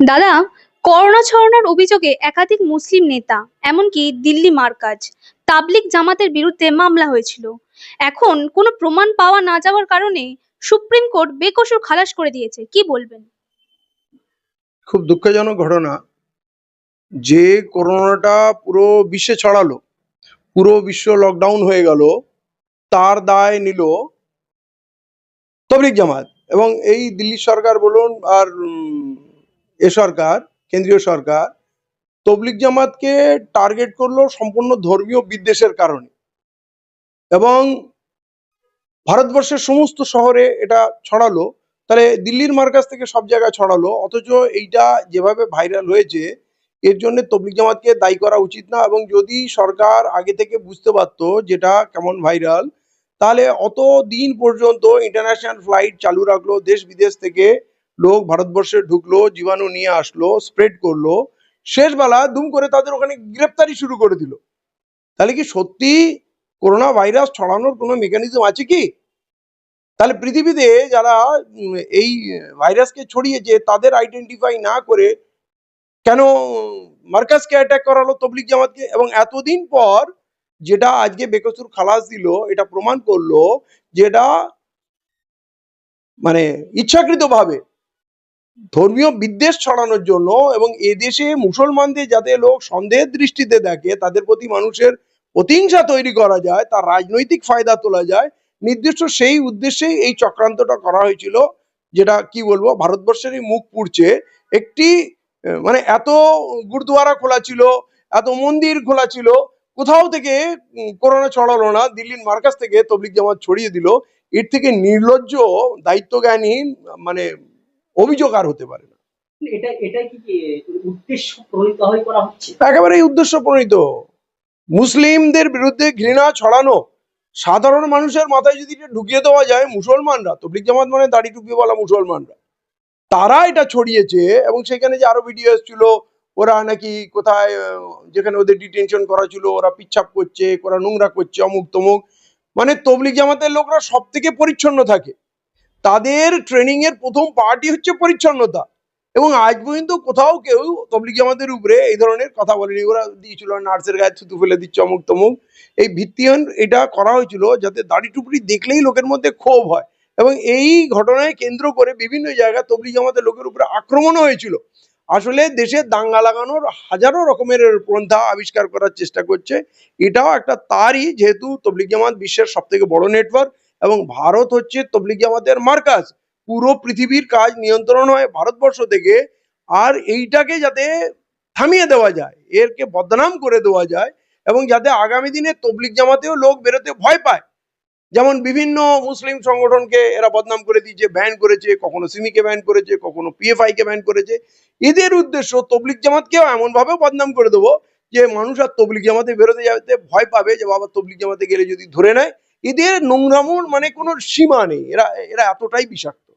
দাদা, করোনা ছড়ানোর অভিযোগে একাধিক মুসলিম নেতা, এমনকি দিল্লি মার্কাজ, তাবলিগ জামাতের বিরুদ্ধে মামলা হয়েছিল। এখন কোনো প্রমাণ পাওয়া না যাওয়ার কারণে সুপ্রিম কোর্ট বেকসুর খালাস করে দিয়েছে। কি বলবেন? খুব দুঃখজনক ঘটনা। যে করোনাটা পুরো বিশ্বে ছড়ালো, পুরো বিশ্ব লকডাউন হয়ে গেল, তার দায় নিল তবলিক জামাত। এবং এই দিল্লি সরকার বলুন আর এ সরকার, কেন্দ্রীয় সরকার তবলিক জামাতকে টার্গেট করল সম্পূর্ণ ধর্মীয় বিদ্বেষের কারণে। এবং ভারতবর্ষের সমস্ত শহরে এটা ছড়ালো। তাহলে দিল্লির মার্কাজ থেকে সব জায়গায় ছড়ালো, অথচ এইটা যেভাবে ভাইরাল হয়েছে, এর জন্য তবলিক জামাতকে দায়ী করা উচিত না। এবং যদি সরকার আগে থেকে বুঝতে পারতো যেটা কেমন ভাইরাল তাহলে অত দিন পর্যন্ত ইন্টারন্যাশনাল ফ্লাইট চালু রাখল দেশ বিদেশ থেকে। লোক ভারতবর্ষে ঢুকলো, জীবাণু নিয়ে আসলো স্প্রেড করল। শেষবেলা দুম করে তাদের ওখানে গ্রেপ্তারি শুরু করে দিল। তাহলে কি সত্যি করোনা ভাইরাস ছড়ানোর কোনো মেকানিজম আছে কি? তাহলে পৃথিবীতে যারা এই ভাইরাসকে ছড়িয়েছে, তাদের আইডেন্টিফাই না করে কেন মার্কাসকে অ্যাটাক করালো তবলিক জামাতকে? এবং এতদিন পর যেটা আজকে বেকসুর খালাস দিল, এটা প্রমাণ করল যেটা মানে ইচ্ছাকৃতভাবে ধর্মীয় বিদ্বেষ ছড়ানোর জন্য এবং এদেশে মুসলমানদের যাতে লোক সন্দেহের দৃষ্টিতে দেখে, তাদের প্রতি মানুষের প্রতিহিংসা তৈরি করা যায়, তার রাজনৈতিক ফায়দা তোলা যায়, নির্দিষ্ট সেই উদ্দেশ্যেই এই চক্রান্তটা করা হয়েছিল, যেটা কি বলব ভারতবর্ষেরই মুখ পুড়ছে। একটি মানে এত গুরুদুয়ারা খোলা ছিল, এত মন্দির খোলা ছিল, কোথাও থেকে করোনা ছড়ালো না, দিল্লির মার্কাজ থেকে তবলিক জামাত ছড়িয়ে দিল। এর থেকে নির্লজ্জ, দায়িত্বজ্ঞানহীন মানে অভিযোগ আর হতে পারে না। এটা এটাই কি কি উদ্দেশ্য প্রণীত হয়ে করা হচ্ছে? একেবারে উদ্দেশ্য প্রণীত। মুসলিমদের বিরুদ্ধে ঘৃণা ছড়ানো সাধারণ মানুষের মাথায় যদি এটা ঢুকিয়ে দেওয়া যায় মুসলমানরা তবলিক জামাত মানে দাড়ি টুপিওয়ালা মুসলমানরা তারা এটা ছড়িয়েছে এবং সেখানে যে আরও ভিডিও এসেছিল ওরা নাকি কোথায় যেখানে ওদের ডিটেনশন করা ছিল ওরা পিচ্ছাপ করছে ওরা নোংরা করছে অমুক তমুক মানে তবলিক জামাতের লোকরা সব থেকে পরিচ্ছন্ন থাকে। তাদের ট্রেনিং এর প্রথম পার্টি হচ্ছে পরিচ্ছন্নতা। এবং আজ পর্যন্ত কোথাও কেউ তবলিক জামাতের উপরে এই ধরনের কথা বলেনি। ওরা দিয়েছিল নার্সের গায়ে থুতু ফেলে দিচ্ছে অমুক তমুক। এই ভিত্তিহীন এটা করা হয়েছিল যাতে দাড়ি টুপড়ি দেখলেই লোকের মধ্যে ক্ষোভ হয়। এবং এই ঘটনায় কেন্দ্র করে বিভিন্ন জায়গায় তবলিক জামাতের লোকের উপরে আক্রমণও হয়েছিল। আসলে দেশে দাঙ্গা লাগানোর হাজারো রকমের পন্থা আবিষ্কার করার চেষ্টা করছে। এটাও একটা তারই, যেহেতু তবলিক জামাত বিশ্বের সব থেকে বড় নেটওয়ার্ক এবং ভারত হচ্ছে তবলিক জামাতের মার্কাজ পুরো পৃথিবীর কাজ নিয়ন্ত্রণ হয় ভারতবর্ষ থেকে, আর এইটাকে যাতে থামিয়ে দেওয়া যায়, এরকে বদনাম করে দেওয়া যায় এবং যাতে আগামী দিনে তবলিক জামাতেও লোক বেরোতে ভয় পায়। যেমন বিভিন্ন মুসলিম সংগঠনকে এরা বদনাম করে দিয়েছে, ব্যান করেছে, কখনো সিমিকে ব্যান করেছে, কখনো পিএফআই কে ব্যান করেছে। এদের উদ্দেশ্য তবলিক জামাতকেও এমন ভাবে বদনাম করে দেবো যে মানুষ আর তবলিক জামাতে বেরোতে যাতে ভয় পাবে যে বাবা তবলিক জামাতে গেলে যদি ধরে নেয় এদের নোংরামোর মানে কোনো সীমা নেই। এরা এরা এতটাই বিষাক্ত।